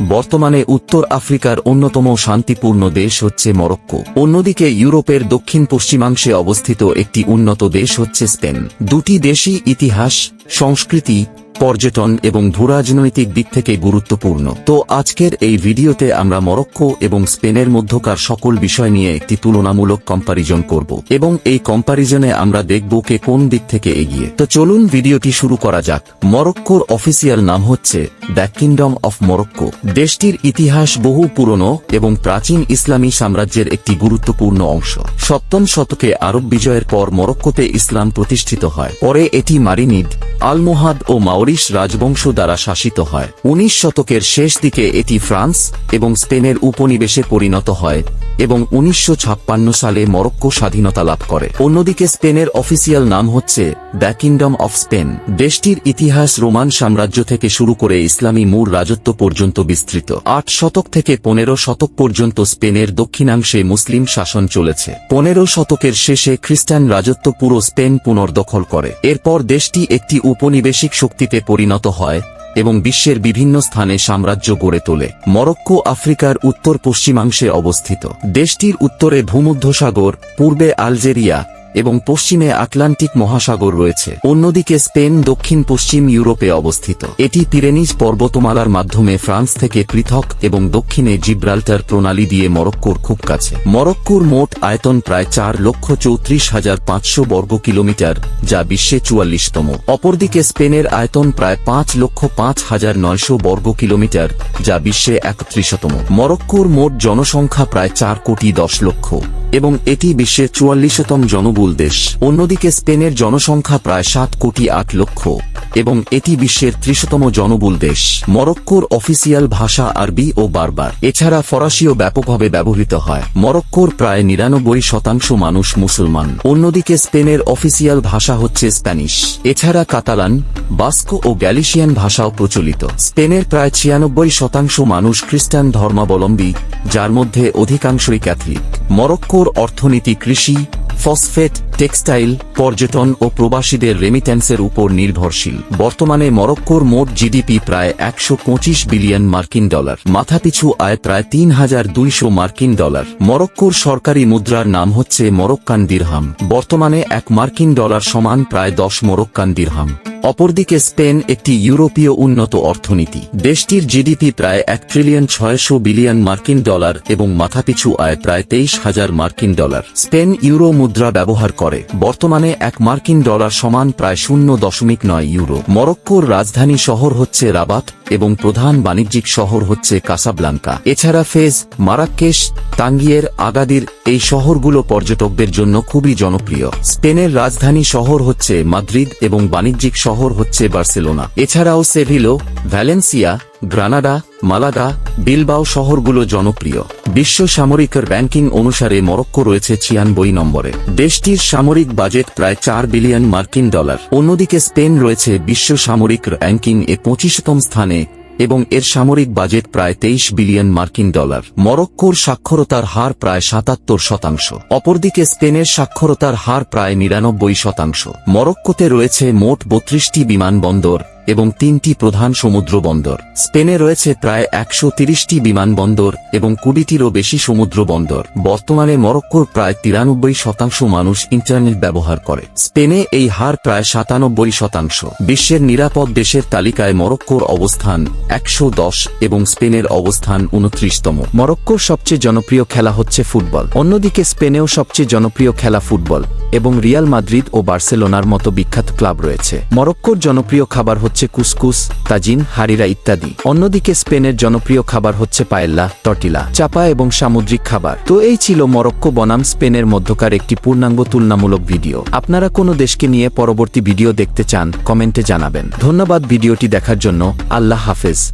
বর্তমানে উত্তর আফ্রিকার অন্যতম শান্তিপূর্ণ দেশ হচ্ছে মরক্কো। অন্যদিকে ইউরোপের দক্ষিণ পশ্চিমাংশে অবস্থিত একটি উন্নত দেশ হচ্ছে স্পেন। দুটি দেশই ইতিহাস, সংস্কৃতি পর্যটন এবং ভূরাজনৈতিক দিক থেকে গুরুত্বপূর্ণ। তো আজকের এই ভিডিওতে আমরা মরক্কো এবং স্পেনের মধ্যকার সকল বিষয় নিয়ে একটি তুলনামূলক কম্পারিজন করব এবং এই কম্পারিজনে আমরা দেখব কে কোন দিক থেকে এগিয়ে। তো চলুন ভিডিওটি শুরু করা যাক। মরক্কোর অফিসিয়াল নাম হচ্ছে দ্য কিংডম অফ মরক্কো দেশটির ইতিহাস বহু পুরনো এবং প্রাচীন ইসলামী সাম্রাজ্যের একটি গুরুত্বপূর্ণ অংশ। সপ্তম শতকে আরব বিজয়ের পর মরক্কোতে ইসলাম প্রতিষ্ঠিত হয়। পরে এটি মারিনিড, আলমোহাদ ও মাওরিশ রাজবংশ দ্বারা শাসিত হয়। উনিশ শতকের শেষ দিকে এটি ফ্রান্স এবং স্পেনের উপনিবেশে পরিণত হয়। এবং উনিশশো ছাপ্পান্ন সালে মরক্কো স্বাধীনতা লাভ করে। অন্যদিকে স্পেনের অফিসিয়াল নাম হচ্ছে দ্য কিংডম অফ স্পেন। দেশটির ইতিহাস রোমান সাম্রাজ্য থেকে শুরু করে ইসলামী মূর রাজত্ব পর্যন্ত বিস্তৃত। আট শতক থেকে পনেরো শতক পর্যন্ত স্পেনের দক্ষিণাংশে মুসলিম শাসন চলেছে। পনেরো শতকের শেষে খ্রিস্টান রাজত্ব পুরো স্পেন পুনর্দখল করে। এরপর দেশটি একটি উপনিবেশিক শক্তিতে পরিণত হয়। এবং বিশ্বের বিভিন্ন স্থানে সাম্রাজ্য গড়ে তোলে। মরক্কো আফ্রিকার উত্তর পশ্চিমাংশে অবস্থিত। দেশটির উত্তরে ভূমধ্যসাগর, পূর্বে আলজেরিয়া এবং পশ্চিমে আটলান্টিক মহাসাগর রয়েছে। অন্যদিকে স্পেন দক্ষিণ পশ্চিম ইউরোপে অবস্থিত। এটি পিরেনিজ পর্বতমালার মাধ্যমে ফ্রান্স থেকে পৃথক এবং দক্ষিণে জিব্রাল্টার প্রণালী দিয়ে মরক্কোর খুব কাছে। মরক্কোর মোট আয়তন প্রায় চার লক্ষ চৌত্রিশ হাজার পাঁচশো বর্গ কিলোমিটার, যা বিশ্বে চুয়াল্লিশতম। অপরদিকে স্পেনের আয়তন প্রায় পাঁচ লক্ষ পাঁচ হাজার নয়শো বর্গ কিলোমিটার, যা বিশ্বে একত্রিশতম। মরক্কোর মোট জনসংখ্যা প্রায় চার কোটি দশ লক্ষ। এবং এটি বিশ্বের চুয়াল্লিশতম জনবুল দেশ। অন্যদিকে স্পেনের জনসংখ্যা প্রায় সাত কোটি আট লক্ষ। এবং এটি বিশ্বের ত্রিশতম জনবহুল দেশ। মরক্কোর অফিসিয়াল ভাষা আরবি ও বারবার। এছাড়া ফরাসিও ব্যাপকভাবে ব্যবহৃত হয়। মরক্কোর প্রায় নিরানব্বই শতাংশ মানুষ মুসলমান। অন্যদিকে স্পেনের অফিসিয়াল ভাষা হচ্ছে স্প্যানিশ। এছাড়া কাতালান, বাস্কো ও গ্যালিশিয়ান ভাষাও প্রচলিত। স্পেনের প্রায় ছিয়ানব্বই শতাংশ মানুষ খ্রিস্টান ধর্মাবলম্বী, যার মধ্যে অধিকাংশই ক্যাথলিক। মরক্কোর অর্থনীতি কৃষি ফসফেট, টেক্সটাইল, পর্যটন ও প্রবাসীদের রেমিটেন্সের উপর নির্ভরশীল। বর্তমানে মরক্কোর মোট জিডিপি প্রায় একশ পঁচিশ বিলিয়ন মার্কিন ডলার। মাথাপিছু আয় প্রায় তিন হাজার দুইশো মার্কিন ডলার। মরক্কোর সরকারি মুদ্রার নাম হচ্ছে মরক্কান দিরহাম। বর্তমানে এক মার্কিন ডলার সমান প্রায় দশ মরক্কান দিরহাম। অপরদিকে স্পেন একটি ইউরোপীয় উন্নত অর্থনীতি। দেশটির জিডিপি প্রায় এক ট্রিলিয়ন ছয়শো বিলিয়ন মার্কিন ডলার এবং মাথাপিছু আয় প্রায় তেইশ হাজার মার্কিন ডলার। স্পেন ইউরো মুদ্রা ব্যবহার করে। বর্তমানে এক মার্কিন ডলার সমান প্রায় শূন্য দশমিক নয় ইউরো। মরক্কোর রাজধানী শহর হচ্ছে রাবাত এবং প্রধান বাণিজ্যিক শহর হচ্ছে কাসাবলাঙ্কা। এছাড়া ফেজ, মারাক্কেশ, তাঙ্গিয়ের, আগাদির এই শহরগুলো পর্যটকদের জন্য খুবই জনপ্রিয়। স্পেনের রাজধানী শহর হচ্ছে মাদ্রিদ এবং বাণিজ্যিক শহর হচ্ছে বার্সেলোনা। এছাড়াও Seville, Valencia, Granada, Malaga, Bilbao শহরগুলো জনপ্রিয়। বিশ্ব সামরিক ব্যাংকিং অনুসারে মরক্কো রয়েছে ছিয়ানব্বই নম্বরে। দেশটির সামরিক বাজেট প্রায় চার বিলিয়ন মার্কিন ডলার। অন্যদিকে স্পেন রয়েছে বিশ্ব সামরিক র্যাঙ্কিং এ পঁচিশতম স্থানে। এবং এর সামরিক বাজেট প্রায় তেইশ বিলিয়ন মার্কিন ডলার। মরক্কোর সাক্ষরতার হার প্রায় সাতাত্তর শতাংশ। অপরদিকে স্পেনের সাক্ষরতার হার প্রায় নিরানব্বই শতাংশ। মরক্কোতে রয়েছে মোট বত্রিশটি বিমানবন্দর। এবং তিনটি প্রধান সমুদ্র বন্দর। স্পেনে রয়েছে প্রায় একশো তিরিশটি বিমানবন্দর এবং কুড়িটিরও বেশি সমুদ্র বন্দর। বর্তমানে মরক্কোর প্রায় তিরানব্বই শতাংশ মানুষ ইন্টারনেট ব্যবহার করে। স্পেনে এই হার প্রায় সাতানব্বই শতাংশ। বিশ্বের নিরাপদ দেশের তালিকায় মরক্কোর অবস্থান একশো দশ এবং স্পেনের অবস্থান উনত্রিশতম মরক্কোর সবচেয়ে জনপ্রিয় খেলা হচ্ছে ফুটবল। অন্যদিকে স্পেনেও সবচেয়ে জনপ্রিয় খেলা ফুটবল। এবং রিয়াল মাদ্রিদ ও বার্সেলোনার মতো বিখ্যাত ক্লাব রয়েছে। মরক্কোর জনপ্রিয় খাবার হচ্ছে কুসকুস, তাজিন, হারিরা ইত্যাদি। অন্যদিকে স্পেনের জনপ্রিয় খাবার হচ্ছে পায়েল্লা, টর্টিলা, চাপা এবং সামুদ্রিক খাবার। তো এই ছিল মরক্কো বনাম স্পেনের মধ্যকার একটি পূর্ণাঙ্গ তুলনামূলক ভিডিও। আপনারা কোনো দেশকে নিয়ে পরবর্তী ভিডিও দেখতে চান, কমেন্টে জানাবেন। ধন্যবাদ ভিডিওটি দেখার জন্য। আল্লাহ হাফেজ।